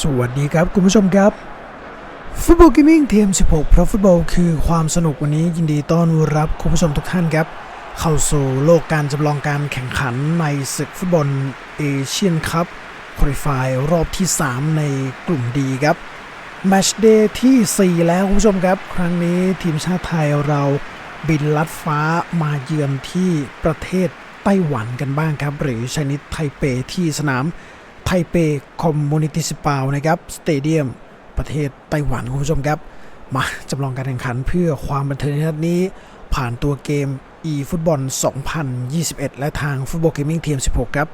สวัสดีครับ คุณผู้ชมครับ ฟุตบอล g กมมิ่งทีม 16 เพราะฟุตบอลคือความสนุกวันนี้ยินดีต้อนรับคุณผู้ชมทุกท่านครับ เข้าสู่โลกการจำลองการแข่งขันในศึกฟุตบอลเอเชียนคัพคุริฟายรอบที่ 3 ในกลุ่มดีครับแมชเดย์ที่ 4 แล้วคุณผู้ชมครับ ครั้งนี้ทีมชาติไทยเราบินลัดฟ้ามาเยือนที่ประเทศไต้หวันกันบ้างครับ หรือชนิดไทเปที่สนาม ไทเปคอมมูนิตี้สปาวนะครับสเตเดียมประเทศไต้หวันคุณผู้ชมครับ มาจำลองการแข่งขันเพื่อความบันเทิงในนัดนี้ ผ่านตัวเกม e ฟุตบอล2021 และทางฟุตบอลเกมมิ่งทีม 16 ครับ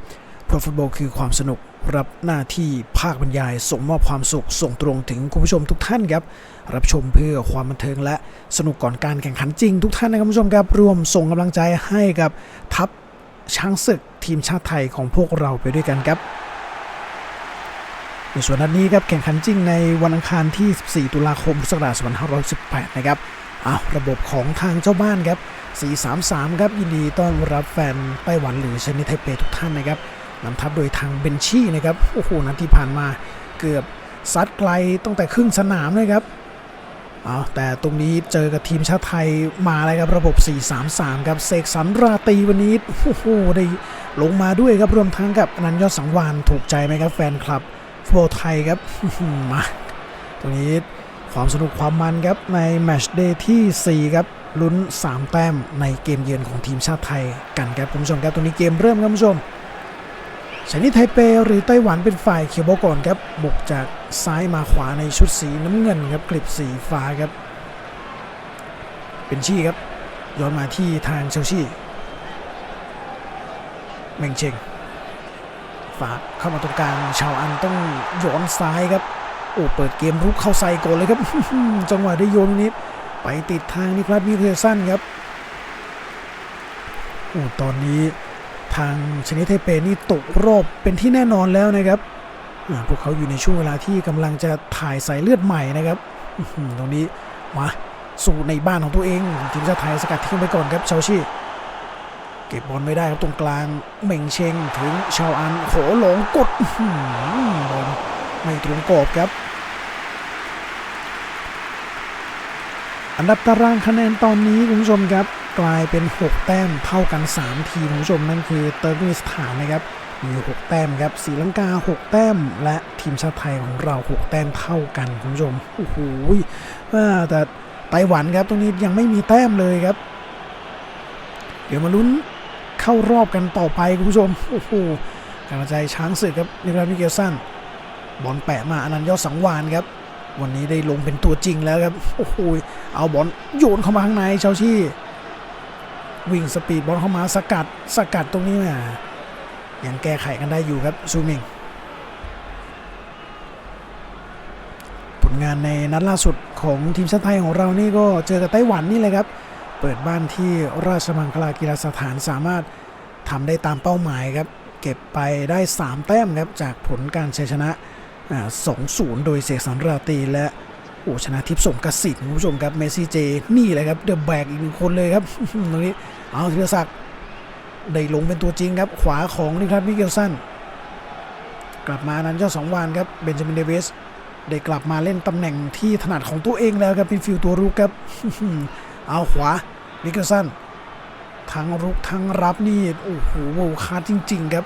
เพราะฟุตบอลคือความสนุกรับหน้าที่ภาคบรรยาย ส่งมอบความสุข ส่งตรงถึงคุณผู้ชมทุกท่านครับ รับชมเพื่อความบันเทิงและสนุกก่อนการแข่งขันจริงทุกท่านนะครับคุณผู้ชมครับรวมส่งกำลังใจให้กับทัพช้างศึกทีมชาติไทยของพวกเราไปด้วยกันครับ ในส่วนนัดนี้ครับแข่งขันจริงในวันอังคารที่ 14 ตุลาคมพุทธศักราช2518 นะครับอ้าวระบบของทางเจ้าบ้านครับ 433 ครับยินดีต้อนรับแฟนไต้หวันหรือชนิดไทเปทุกท่านนะครับนำทัพโดยทางเบนชี่นะครับโอ้โหนัดที่ผ่านมาเกือบซัดไกลตั้งแต่ครึ่งสนามเลยครับอาแต่ตรงนี้เจอกับทีมชาติไทยมาเลยครับระบบ 433 ครับเสกสรรราตีวันนี้โอ้โหได้ลงมาด้วยครับรวมทั้งกับนันยอดสังวานถูกใจไหมครับแฟนคลับ ฟุตบอลไทยครับมาตรงนี้ความสนุกความมันครับในแมชเดย์ที่ 4 ครับลุ้น 3 แต้มในเกมเยือนของทีมชาติไทยกันครับคุณผู้ชมครับตรงนี้เกมเริ่มครับคุณผู้ชมชนิดไทเปหรือไต้หวันเป็นฝ่ายเขียวโบก่อนครับบุกจากซ้ายมาขวาในชุดสีน้ำเงินครับกลิบสีฟ้าครับ เป็นชี่ครับย้อนมาที่ทางเชลซีเมงเชง ฝากเข้ามาตรงกลางชาวอันต้องย้อนซ้ายครับโอ้เปิดเกมรุกเข้าใส่ก่อนเลยครับ จังหวะได้โยนนิดไปติดทางนิคลัสมิเคลสันครับโอ้ตอนนี้ทางชนิดเทเปนี่ตกรอบเป็นที่แน่นอนแล้วนะครับพวกเขาอยู่ในช่วงเวลาที่กำลังจะถ่ายสายเลือดใหม่นะครับตรงนี้มาสู่ในบ้านของตัวเองทีมชาติไทยสกัดทิ้งไปก่อนครับเชาชี่ เก็บบอลไม่ได้ครับตรงกลางเหม่งเชงถึงชาวอันโหหลงกดบอลไม่ตรงกรอบครับ อันดับตารางคะแนนตอนนี้คุณผู้ชมครับกลายเป็น 6 แต้มเท่ากัน 3 ทีมคุณผู้ชมนั่นคือเติร์กมิสถานนะครับมี 6 แต้มครับศรีลังกา 6 แต้ม และทีมชาติไทยของเรา 6 แต้มเท่ากันคุณผู้ชมโอ้โหอ่าแต่ไต้หวันครับตรงนี้ยังไม่มีแต้มเลยครับ เดี๋ยวมาลุ้น เข้ารอบกันต่อไปคุณผู้ชม โอ้โหกำลังใจช้างศึกครับนิโคลัสมิเกลสันบอลแปะมาอนันต์ยอดสังวานครับ วันนี้ได้ลงเป็นตัวจริงแล้วครับ โอ้โห เอาบอลโยนเข้ามาข้างในเชาชี่ วิ่งสปีดบอลเข้ามาสกัดสกัดตรงนี้นะยังแก้ไขกันได้อยู่ครับซูมิงผลงานในนัดล่าสุดของทีมชาติไทยของเรานี่ก็เจอกับไต้หวันนี่เลยครับ เปิดบ้านที่ราชมังคลากีฬาสถานสามารถทำได้ตามเป้าหมายครับ เก็บไปได้ 3 แต้มครับ จากผลการชัยชนะอ่า2-0 โดยเสกสรรราตีและโอ้ชนะทิพย์สงกสิทธิ์คุณผู้ชมครับเมซี่เจนี่เลยครับเดอะแบกอีกหนึ่งคนเลยครับตรงนี้เอาธีรศักดิ์ได้ลงเป็นตัวจริงครับ ขวาของนิคลัสมิเกลสันกลับมานั้นเจ้าสองวานครับเบนจามินเดวิสได้กลับมาเล่นตำแหน่งที่ถนัดของตัวเองแล้วครับเป็นฟิลตัวรุกครับ เอาขวามิเกลสันทั้งรุกทั้งรับนี่โอ้โหโวคาจริง ๆ ครับ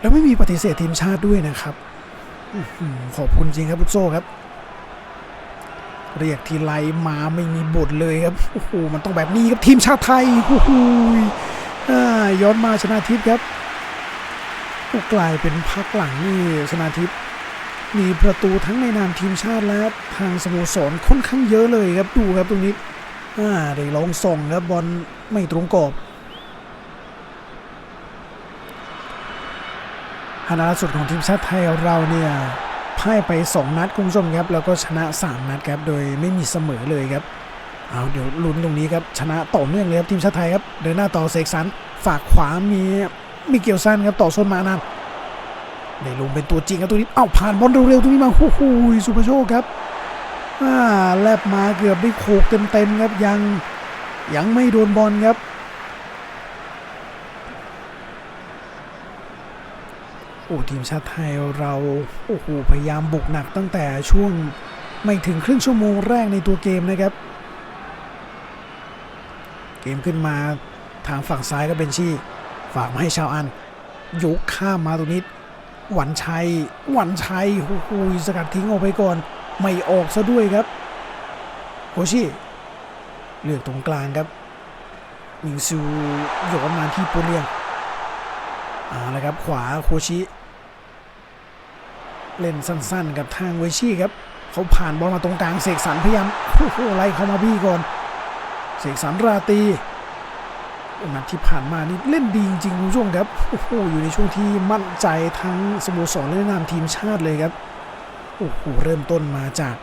แล้วไม่มีปฏิเสธทีมชาติด้วยนะครับอขอบคุณจริงครับบุโซครับ เรียกทีไรมาไม่มีบทเลยครับโอ้โหมันต้องแบบนี้ครับทีมชาติไทยโอ้โหย้อนมาชนะทิพย์ครับกลายเป็นพักหลังนี่ชนะทิพย์ มีประตูทั้งในนามทีมชาติและทางสโมสรค่อนข้างเยอะเลยครับดูครับตรงนี้อ่าได้ลองส่งครับบอลไม่ตรงกรอบฮานาสุดของทีมชาติไทยเราเนี่ยพ่ายไป 2 นัดคุณผู้ชมครับ แล้วก็ชนะ 3 นัดครับ โดยไม่มีเสมอเลยครับเอาเดี๋ยวลุ้นตรงนี้ครับชนะต่อเนื่องเลยครับทีมชาติไทยครับเดินหน้าต่อเสกสรรฝากขวามีมิเกลซันครับต่อโซนมานัน ได้ลงเป็นตัวจริงครับตัวนี้เอ้าผ่านบอลเร็วๆตรงนี้มาโอ้โหสุภโชคครับอ่าแลบมาเกือบได้โขกเต็มๆครับยังยังไม่โดนบอลครับโอ้ทีมชาติไทยเราโอ้โหพยายามบุกหนักตั้งแต่ช่วงไม่ถึงครึ่งชั่วโมงแรกในตัวเกมนะครับ เกมขึ้นมาทางฝั่งซ้ายก็เป็นชี่ ฝากมาให้ชาวอันยกข้ามมาตรงนี้ หวันชัยหวันชัยโอ้โหสกัดทิ้งออกไปก่อน ไม่ออกซะด้วยครับโคชิเลือกตรงกลางครับมิงซูโยนมาที่ปุเรียงเอาละครับขวาโคชิ เล่นสั้นๆกับทางเวชี่ครับ เขาผ่านบอลมาตรงกลางเสกสรรพยายามโอ้โหไล่เข้ามาบี้ก่อน เสกสรรราตี นัดที่ผ่านมานี่เล่นดีจริงคุณผู้ชมครับโอ้โหอยู่ในช่วงที่มั่นใจทั้งสโมสรและนามทีมชาติเลยครับโอ้โหเริ่มต้นมาจาก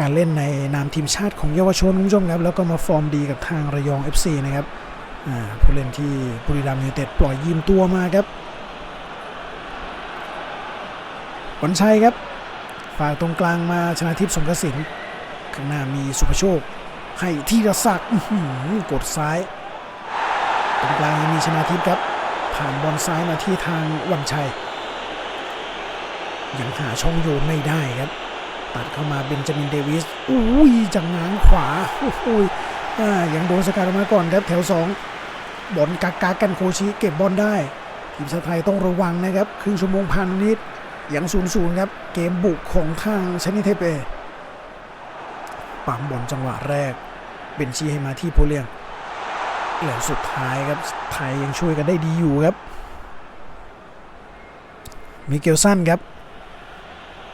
การเล่นในนามทีมชาติของเยาวชนคุณผู้ชมครับแล้วก็มาฟอร์มดีกับทางระยอง FC นะครับผู้เล่นที่บุรีรัมย์ยูเต็ดปล่อยยืมตัวมาครับวันชัยครับฝากตรงกลางมาชนะทิพย์สงกระสินข้างหน้ามีสุภโชค ให้ธีรศักดิ์อื้อหือกดซ้าย ตรงกลางยังมีชนะทิพย์ครับ ผ่านบอลซ้ายมาที่ทางวันชัย ยังหาช่องโยนไม่ได้ครับ ตัดเข้ามาเบนจามินเดวิสอุ้ยจากง้างขวาโอ้โหอ่ายังโดนสกัดออกมาก่อนครับแถวสองบอลกากากันโคชิเก็บบอลได้ทีมชาติไทยต้องระวังนะครับครึ่งชั่วโมงผ่านนิดยังศูนย์ศูนย์ครับ เกมบุกของทางชนิเทเปปั๊มบอลจังหวะแรกเบนชีให้มาที่โพเลียง แล้วสุดท้ายครับไทยยังช่วยกันได้ดีอยู่ครับ มิเกลสันครับ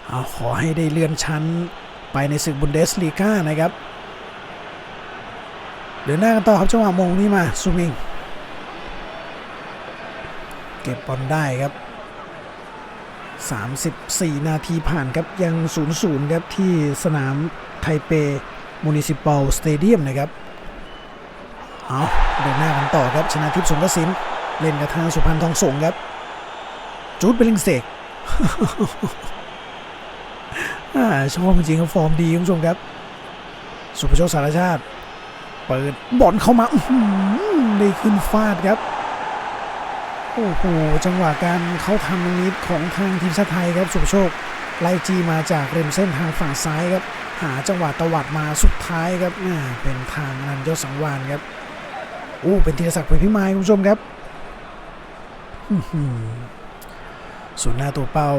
เอาขอให้ได้เลื่อนชั้นไปในศึกบุนเดสลีกานะครับ เดินหน้ากันต่อครับจังหวะมงนี้มาซูมิง เก็บบอลได้ครับ 34 นาทีผ่านครับยัง 0-0 ครับที่สนามไทเปมูนิซิปอลสเตเดียมนะครับ เอาเดินหน้ากันต่อครับชนะทิพย์สงกระสินเล่นกับทางสุพรรณทองสงครับจูดเบลิงเสกอ่าชอบจริงๆครับฟอร์มดีคุณผู้ชมครับ สุภโชคสารชาติ เปิดบอลเข้ามาได้ขึ้นฟาดครับ โอ้โหจังหวะการเข้าทำตรงนี้ของทางทีมชาติไทยครับสุภโชคไล่จีมาจากริมเส้นทางฝั่งซ้ายครับ หาจังหวะตวัดมาสุดท้ายครับอ่าเป็นทางนันยศสังวานครับ อ้เป็นธีรศักดิ์เผยพิมายคุณผู้ชมครับอื้อหือส่วนหน้าตัวเป้า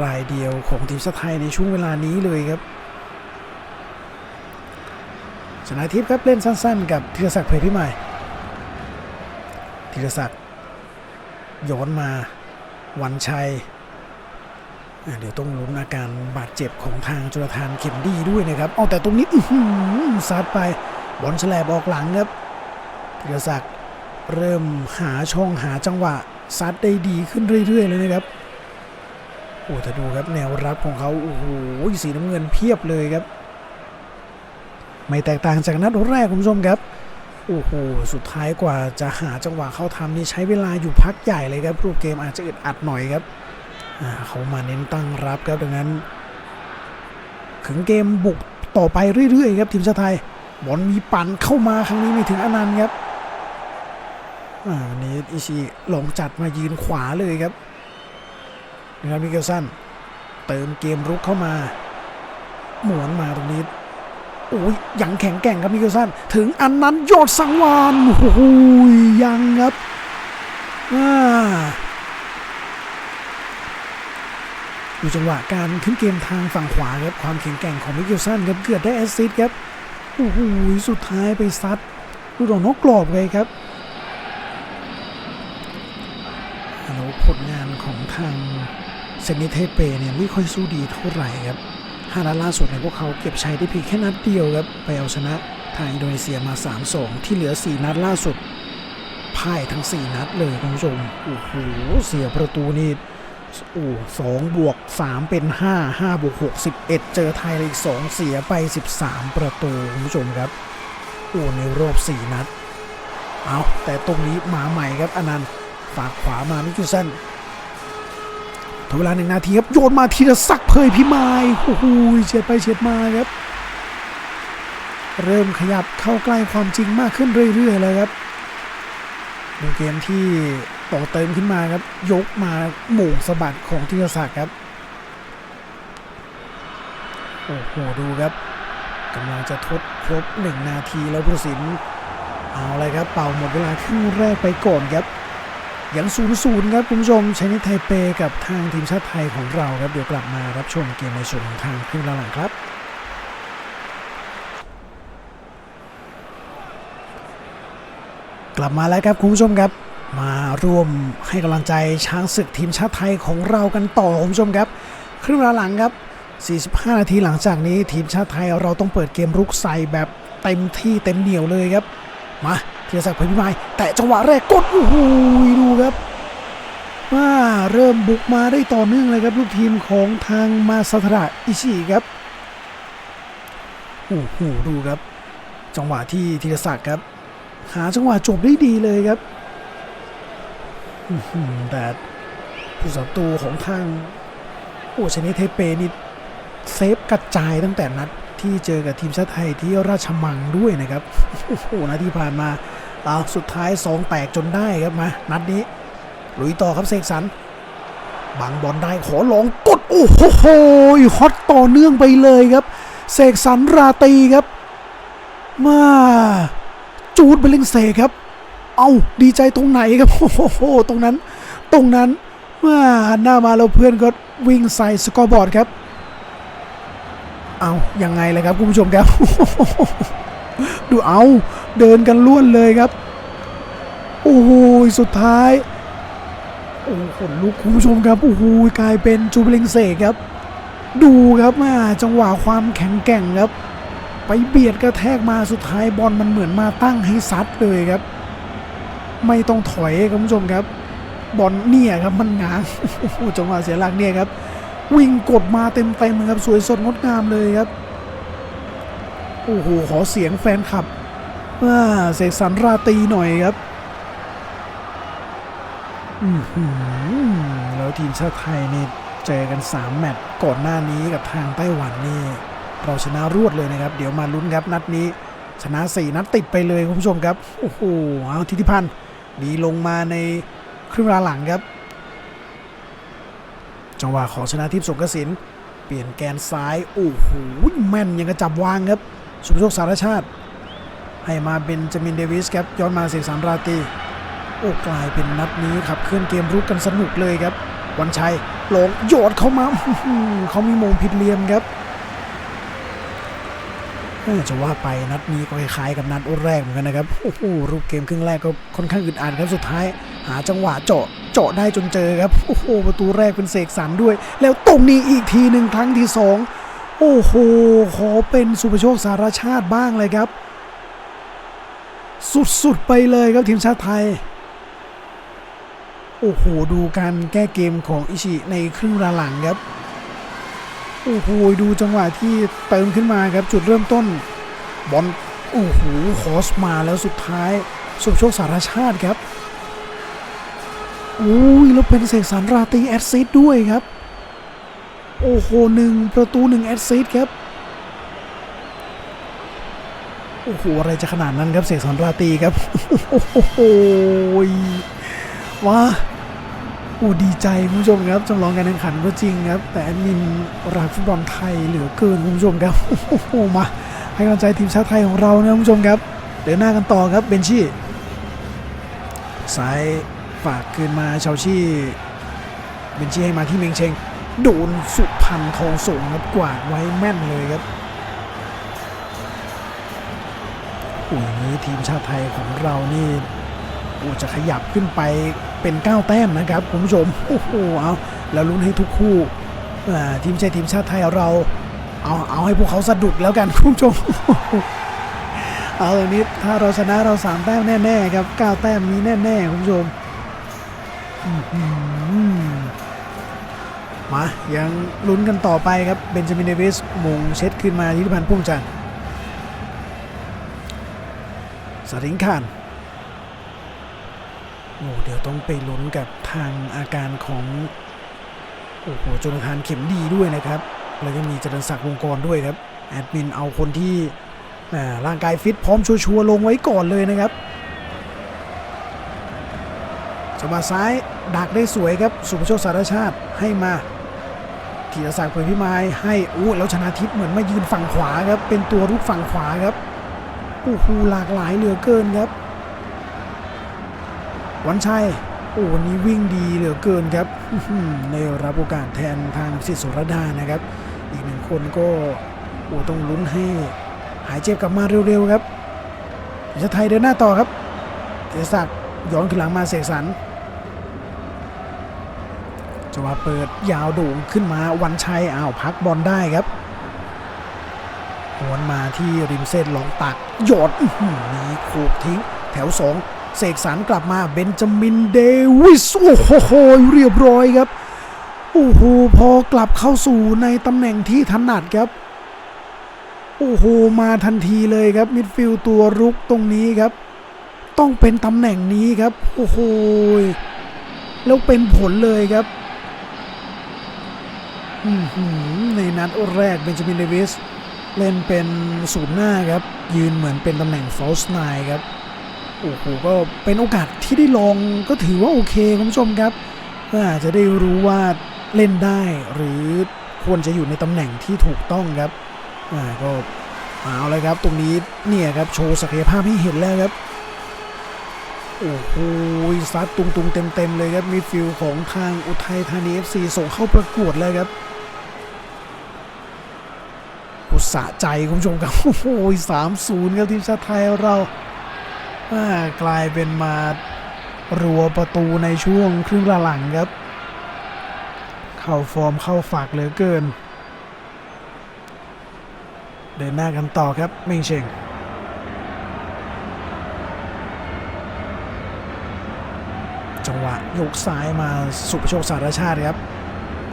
รายเดียวของทีมชาติไทยในช่วงเวลานี้เลยครับชนะทิพย์ครับเล่นสั้นๆ กับธีรศักดิ์เผยพิมายธีรศักดิ์ย้อนมาวันชัย เดี๋ยวต้องลุ้นอาการบาดเจ็บของทางจุลธานเข็มดีด้วยนะครับ เอาแต่ตรงนี้อือหือซัดไปบอลแฉลบออกหลังครับ ธีรศักดิ์เริ่มหาช่องหาจังหวะซัดได้ดีขึ้นเรื่อยๆเลยนะครับโอ้แต่ดูครับแนวรับของเขาโอ้โหสีน้ำเงินเพียบเลยครับ ไม่แตกต่างจากนัดแรกคุณผู้ชมครับโอ้โหสุดท้ายกว่าจะหาจังหวะเข้าทำนี่ใช้เวลาอยู่พักใหญ่เลยครับรูปเกมอาจจะอึดอัดหน่อยครับเขามาเน้นตั้งรับครับดังนั้นถึงเกมบุกต่อไปเรื่อยๆครับทีมชาติไทยบอลมีปั่นเข้ามาครั้งนี้ไม่ถึงอนันต์ครับ อ่าวันนี้อิชิลงจัดมายืนขวาเลยครับนะครับมิเกลสันเติมเกมรุกเข้ามา หมวนมาตรงนี้โอ้ยยังแข็งแกร่งครับมิเกลสันถึงอันนั้นยอดสังวานโอ้โหยังครับอ่าดูจังหวะการขึ้นเกมทางฝั่งขวาครับความแข็งแกร่งของมิเกลสันครับเกือบได้แอสซิสต์ครับโอ้โหสุดท้ายไปซัดลูดอกนกกรอบเลยครับแล้วผลงาน ของทางเซนิเทเปเนี่ยไม่ค่อยสู้ดีเท่าไหร่ครับห้านัดล่าสุดในพวกเขาเก็บชัยได้เพียงแค่นัดเดียวครับไปเอาชนะทางอินโดนีเซียมา 3-2 ที่เหลือ 4 นัดล่าสุดพ่ายทั้ง 4 นัดเลยคุณผู้ชมโอ้โหเสียประตูนี่โอ้สองบวกสเป็นห้าห้าบวกหกสิบเจอไทยเลยอีกสองเสียไปสิบสามประตูคุณผู้ชมครับโอ้ในรอบสี่นัด เอาแต่ตรงนี้มาใหม่ครับอนันต์ฝากขวามามิคิวสัน เวลาหนึ่งนาทีครับ โยนมาทีละสักเผยพิมายโอ้โหเฉียดไปเฉียดมาครับ เริ่มขยับเข้าใกล้ความจริงมากขึ้นเรื่อยๆเลยครับเป็นเกมที่ต่อเติมขึ้นมาครับ ยกมาหมู่สะบัดของธีรศักดิ์ครับ โอ้โหดูครับกำลังจะทดครบ 1 นาทีแล้วผู้สินเอาเลยครับ เป่าหมดเวลาครึ่งแรกไปก่อนครับ ยังศูนย์ศูนย์ครับคุณผู้ชมชนิดไทเปกับทางทีมชาติไทยของเราครับเดี๋ยวกลับมารับชมเกมในส่วนของทางครึ่งหลังครับกลับมาแล้วครับคุณผู้ชมครับ มาร่วมให้กำลังใจช้างศึกทีมชาติไทยของเรากันต่อคุณผู้ชมครับ ครึ่งเวลาหลังครับ 45 นาทีหลังจากนี้ทีมชาติไทยเราต้องเปิดเกมรุกใส่แบบเต็มที่เต็มเหนียวเลยครับ มา เทียศักดิ์เผยพิมายแต่จังหวะแรกกดโอ้โหดูครับว่าเริ่มบุกมาได้ต่อเนื่องเลยครับลูกทีมของทางมาซาทระอิชิครับโอ้โหดูครับ จังหวะที่ธีรศักดิ์ครับ หาจังหวะจบได้ดีเลยครับแต่ผู้สับตูของทางโอ้ชนิดเทเปนี่เซฟกระจายตั้งแต่นัดที่เจอกับทีมชาติไทยที่ราชมังด้วยนะครับ โอ้โหนาทีผ่านมา เอาสุดท้ายสองแตกจนได้ครับมานัดนี้ลุยต่อครับเสกสรรบังบอลได้ขอลองกดโอ้โหฮอตต่อเนื่องไปเลยครับเสกสรรราตีครับ มาจูดไปเล่นเซครับ เอาดีใจตรงไหนครับโอ้โหตรงนั้น ตรงนั้นว่าหันหน้ามาแล้วเพื่อนก็วิ่งใส่สกอร์บอร์ดครับ เอายังไงเลยครับคุณผู้ชมครับ ดูเอาเดินกันล้วนเลยครับ โอ้โหสุดท้ายโอ้ขนลุกคุณผู้ชมครับโอ้โหกลายเป็นจูเบลิงเซครับ ดูครับมาจังหวะความแข็งแกร่งครับ ไปเบียดกระแทกมาสุดท้ายบอลมันเหมือนมาตั้งให้ซัดเลยครับ ไม่ต้องถอยคุณผู้ชมครับ บอลเนี่ยครับมันง้างโอ้จังหวะเสียหลักเนี่ยครับ วิ่งกดมาเต็มเต็มๆครับสวยสดงดงามเลยครับ โอ้โหขอเสียงแฟนคลับเสกสรรราตีหน่อยครับอือหือแล้วทีมชาติไทยนี่เจอกัน 3 แมตช์ก่อนหน้านี้กับทางไต้หวันนี่เราชนะรวดเลยนะครับ เดี๋ยวมาลุ้นครับนัดนี้ชนะ 4 นัดติดไปเลยคุณผู้ชมครับ โอ้โหเอาทิติพันธ์ดีลงมาในครึ่งเวลาหลังครับ จังหวะของชนะทิพย์สงกระสิน เปลี่ยนแกนซ้าย โอ้โหแม่นยังกระจับวางครับ สุภโชคสารชาติ ให้มาเป็นจามินเดวิสครับย้อนมาเสกสรรราตีโอ้กลายเป็นนัดนี้ขับเคลื่อนเกมรุกกันสนุกเลยครับ วันชัยหลงโยดเข้ามาอื้อหือเขามีมงผิดเหลี่ยมครับเออจะว่าไปนัดนี้ก็คล้ายๆกับนัดแรกเหมือนกันนะครับโอ้โหรูปเกมครึ่งแรกก็ค่อนข้างอึดอัดครับสุดท้าย หาจังหวะเจาะเจาะได้จนเจอครับโอ้โหประตูแรกเป็นเสกสรรด้วย แล้วตรงนี้อีกทีหนึ่งครั้งที่สอง โอ้โห ขอเป็นสุภโชคสารชาติบ้างเลยครับ สุดๆไปเลยครับทีมชาติไทย โอ้โห ดูการแก้เกมของอิชิในครึ่งหลังครับ โอ้โห ดูจังหวะที่เติมขึ้นมาครับจุดเริ่มต้น บอล โอ้โหคอสมาแล้วสุดท้าย สุภโชคสารชาติครับ อุ้ยแล้วเป็นเสกสรรราตีแอดซิดด้วยครับ โอ้โหหนึ่งประตูหนึ่งแอดซิดครับ โอ้โห อะไรจะขนาดนั้นครับเสกสรรราตีครับ โอ้โหว้าโอ้ดีใจคุณผู้ชมครับจำลองการแข่งขันก็จริงครับ แต่แอดมินรักฟุตบอลไทยเหลือเกินคุณผู้ชมครับโอ้โหมาให้กำลังใจทีมชาติไทยของเรานะคุณผู้ชมครับเดินหน้ากันต่อครับเบนชี่ซ้ายฝากคืนมาชาวชี่เบนชี่ให้มาที่เมงเชง โดนสุพันธ์ทองสงครับกวาดไว้แม่นเลยครับโอ้ยนี้ทีมชาติไทยของเรานี่โอ้จะขยับขึ้นไปเป็น9แต้มนะครับคุณผู้ชมโอ้โหเอาแล้วลุ้นให้ทุกคู่ทีมชาติทีมชาติไทยเราเอาเอาให้พวกเขาสะดุดแล้วกันคุณผู้ชมเอาตรงนี้ถ้าเราชนะเราสามแต้มแน่ๆครับเก้าแต้มมีแน่ๆคุณผู้ชมอื้อหือ มายังลุ้นกันต่อไปครับเบนจามินเดวิสมงเช็ดขึ้นมาที่พันธ์พุ่มจันสริงคานโอ้เดี๋ยวต้องไปลุ้นกับทางอาการของโอ้โหจนาธานเข็มดีด้วยนะครับ แล้วยังมีเจริญศักดิ์วงกรด้วยครับ แอดมินเอาคนที่ร่างกายฟิตพร้อมชัวร์ๆลงไว้ก่อนเลยนะครับจังหวะซ้ายดักได้สวยครับ สุภโชคสารชาติให้มา ธีรศักดิ์เผยพิมายให้อู้แล้วชนะทิพย์เหมือนมายืนฝั่งขวาครับ เป็นตัวรุกฝั่งขวาครับโอ้โหหลากหลายเหลือเกินครับ วันชัยโอ้วันนี้วิ่งดีเหลือเกินครับในรับโอกาสแทนทางสิทธิสุรดานะครับ อีกหนึ่งคนก็โอ้ต้องลุ้นให้หายเจ็บกลับมาเร็วๆครับทีมชาไทยเดินหน้าต่อครับเทศักดิ์ย้อนขึ้นหลังมาเสกสรร จังหวะเปิดยาวโด่งขึ้นมาวันชัยอ้าวพักบอลได้ครับหวนมาที่ริมเส้นลองตักหยดอื้อหือมีโขกทิ้ง แถวสองเสกสรรกลับมาเบนจามินเดวิสโอ้โหเรียบร้อยครับโอ้โหพอกลับเข้าสู่ในตำแหน่งที่ถนัดครับโอ้โหมาทันทีเลยครับมิดฟิลตัวรุกตรงนี้ครับ ต้องเป็นตำแหน่งนี้ครับ โอ้โหแล้วเป็นผลเลยครับ ในนัดแรกเบนจามินเดวิสเล่นเป็นศูนย์หน้าครับ ยืนเหมือนเป็นตำแหน่งฟอลส์ไนครับ โอ้โหก็เป็นโอกาสที่ได้ลองก็ถือว่าโอเคคุณผู้ชมครับอาจจะได้รู้ว่าเล่นได้หรือควรจะอยู่ในตำแหน่งที่ถูกต้องครับอ่าก็เอาเลยครับตรงนี้เนี่ยครับโชว์ศักยภาพให้เห็นแล้วครับโอ้โหซัดตุงตุงๆเต็มๆเลยครับมีฟิลของทางอุทัยธานี FC ส่งเข้าประกวดเลยครับอุต สะใจคุณผู้ชมครับโอ้โหสามศูนย์ครับทีมชาติไทยเรากลายเป็นมารัวประตูในช่วงครึ่งหลังครับ เข้าฟอร์มเข้าฝากเหลือเกิน เดินหน้ากันต่อครับเมงเชงจังหวะยกซ้ายมาสุประโชคสารชาติครับ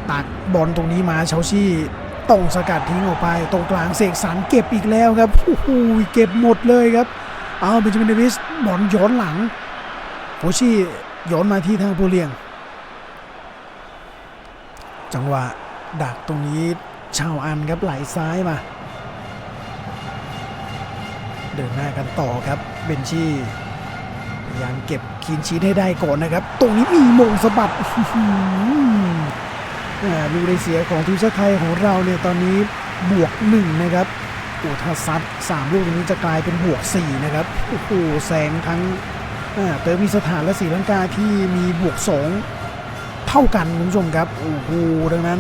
ตักบอลตรงนี้มาเชาชี่ ต้องสกัดทิ้งออกไป ตรงกลางเสกสรรเก็บอีกแล้วครับโอ้โหเก็บหมดเลยครับ เอาเบนจามินเดวิสบอลย้อนหลังโพชี่ย้อนมาที่ทางโปเลี้ยง จังหวะดักตรงนี้ชาวอันครับไหลซ้ายมา เดินหน้ากันต่อครับเบนชี่พยายามเก็บคีนชีทให้ได้ก่อนนะครับ ตรงนี้มีมงสะบัด ลูกได้เสียของทีมชาติไทยของเราเนี่ยตอนนี้บวกหนึ่งนะครับโอ้ถ้าซัดสามลูกตรงนี้จะกลายเป็นบวก4นะครับโอ้โหแซงทั้งเตอร์มีสถานและศรีลังกาที่มีบวก2เท่ากันคุณผู้ชมครับโอ้โหดังนั้น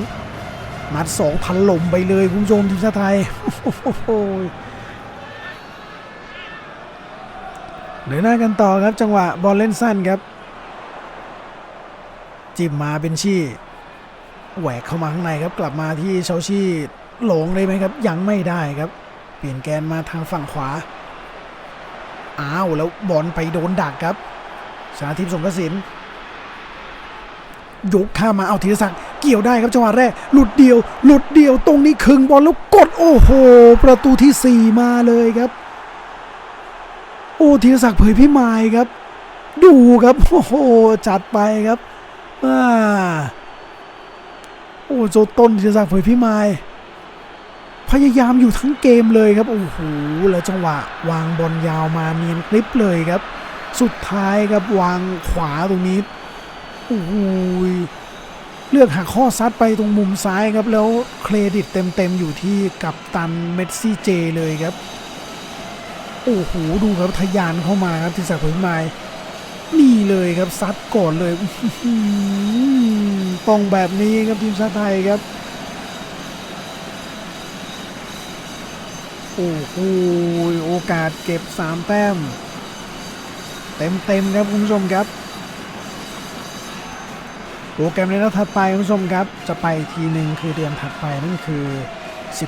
นัดสองพันลมไปเลยคุณผู้ชมทีมชาติไทยโอ้โหเดินหน้ากันต่อครับจังหวะบอลเล่นสั้นครับ จิ้มมาเป็นชี่ แหวกเข้ามาข้างในครับกลับมาที่เชาชี่หลงเลยไหมครับ ยังไม่ได้ครับ เปลี่ยนแกนมาทางฝั่งขวาอ้าวแล้วบอลไปโดนดักครับ ชาทิพย์สงกสินยกข้ามาเอาธีรศักดิ์เกี่ยวได้ครับจังหวะแรก หลุดเดียว หลุดเดียวตรงนี้คึงบอลแล้วกดโอ้โห ประตูที่ 4 มาเลยครับ โอ้ธีรศักดิ์เผยพิมายครับ ดูครับโอ้โหจัดไปครับอ่า อ้โจต้นธีรศักเผยพิมาย พยายามอยู่ทั้งเกมเลยครับ โอ้โห แล้วจังหวะ วางบอลยาวมาเนียนคลิปเลยครับ สุดท้ายครับวางขวาตรงนี้ โอ้โห เลือกหักข้อซัดไปตรงมุมซ้ายครับ แล้วเครดิตเต็มๆอยู่ที่กัปตันเมสซี่เจเลยครับ โอ้โห ดูครับทะยานเข้ามาครับที่สักดิ์เผยพิมาย นี่เลยครับซัดก่อนเลยอื้อหือต้องแบบนี้ครับทีมชาติไทยครับ โอ้โหโอกาสเก็บ3แต้ม เต็มเต็มๆครับคุณผู้ชมครับ โปรแกรมในนัดถัดไปคุณผู้ชมครับ จะไปทีหนึ่งคือเดือนถัดไปนั่นคือ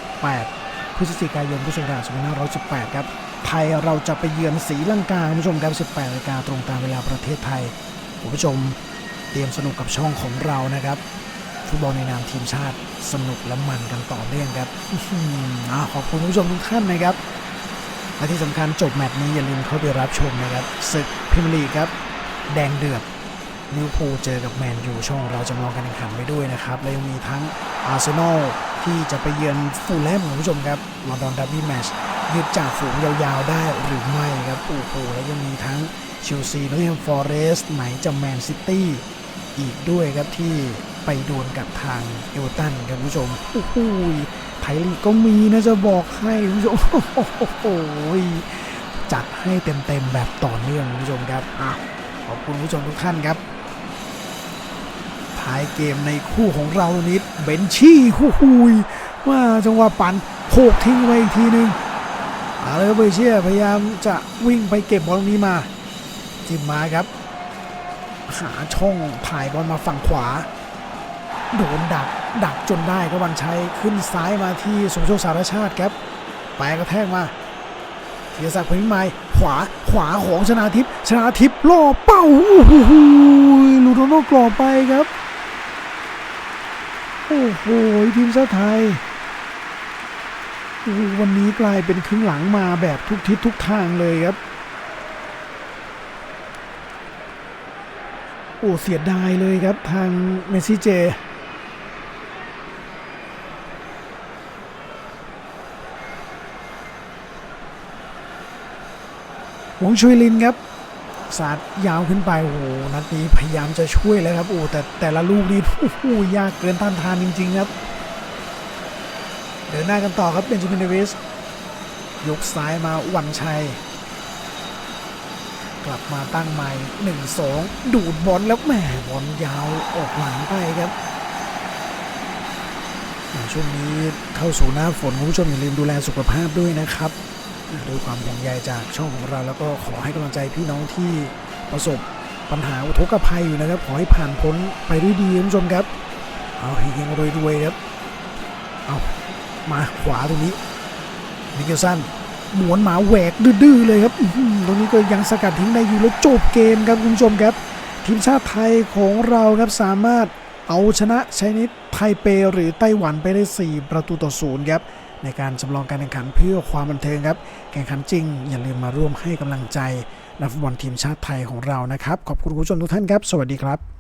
18 พฤศจิกายนพุทธศักราช2518 ครับ ไทยเราจะไปเยือนศรีลังกาคุณผู้ชมครับ 18นาฬิกาตรงตามเวลาประเทศไทยคุณผู้ชมเตรียมสนุกกับช่องของเรานะครับฟุตบอลในนามทีมชาติสนุกและมันกันต่อเนื่องครับอขอบคุณคุณผู้ชมทุกท่านนะครับ และที่สำคัญจบแมตช์นี้อย่าลืมเข้าไปรับชมนะครับศึกพรีเมียร์ลีครับ แดงเดือดลิวพูลเจอกับแมนยูช่องเราจำลองการแข่งขันไปด้วยนะครับ และยังมีทั้งอาร์เซนอลที่จะไปเยือนฟูลแลมคุณผู้ชมครับลอนดอนดับบี้แมช ยึดจ่าฝูงยาวๆได้หรือไม่ครับโอ้โหแล้วยังมีทั้งเชลซีนอตติงแฮมฟอร์เรสต์ไหนจะแมนซิตี้อีกด้วยครับที่ไปดวลกับทางเอเวอร์ตันครับคุณผู้ชมโอ้โหไทยลีกก็มีนะจะบอกให้คุณผู้ชมโอ้โหจัดให้เต็มๆแบบต่อเนื่องคุณผู้ชมครับอะขอบคุณคุณผู้ชมทุกท่านครับท้ายเกมในคู่ของเรานิดเบนชี่คู่หุยว่าจังหวะปั่นโขกทิ้งไว้อีกทีหนึ่ง เอาเลยครับเบเชียพยายามจะวิ่งไปเก็บบอลนี้มา จิ้มมาครับ หาช่องถ่ายบอลมาฝั่งขวา โดนดักดักจนได้ก็วันชัยขึ้นซ้ายมาที่สมโชคสารชาติครับไปกระแทกมาเทียศักดิ์พนิชไม้ขวาขวาของชนาทิพย์ชนาทิพย์ล่อเป้าโอ้โหลูโดโนกรอบไปครับ โอ้โหทีมชาติไทย วันนี้กลายเป็นครึ่งหลังมาแบบทุกทิศทุกทางเลยครับ โอ้เสียดายเลยครับทางเมซี่เจหวงชุยลินครับสาดยาวขึ้นไปโอ้นัดนี้พยายามจะช่วยแล้วครับโอ้แต่แต่ละลูกนี่โอ้ยากเกินต้านทานจริง ๆ ครับ เดินหน้ากันต่อครับเบนจามินเดวิสยกซ้ายมาวันชัย กลับมาตั้งใหม่1-2ดูดบอลแล้วแหมบอลยาวออกหลังไปครับช่วงนี้เข้าสู่หน้าฝนคุณผู้ชมอย่าลืมดูแลสุขภาพด้วยนะครับด้วยความห่วงใยจากช่องของเราแล้วก็ขอให้กำลังใจพี่น้องที่ประสบปัญหาอุทกภัยอยู่นะครับ ขอให้ผ่านพ้นไปด้วยดีคุณผู้ชมครับ เอาเฮงรวยๆครับ เอา มาขวาตรงนี้มิเกลสันหมวนหมาแหวกดื้อๆเลยครับตรงนี้ก็ยังสกัดทิ้งได้อยู่แล้วจบเกมครับคุณผู้ชมครับทีมชาติไทยของเราครับสามารถเอาชนะชนิดไทเปหรือไต้หวันไปได้ 4 ประตูต่อศูนย์ครับในการจำลองการแข่งขันเพื่อความบันเทิงครับแข่งขันจริง อย่าลืมมาร่วมให้กำลังใจนักฟุตบอลทีมชาติไทยของเรานะครับ ขอบคุณคุณผู้ชมทุกท่านครับ สวัสดีครับ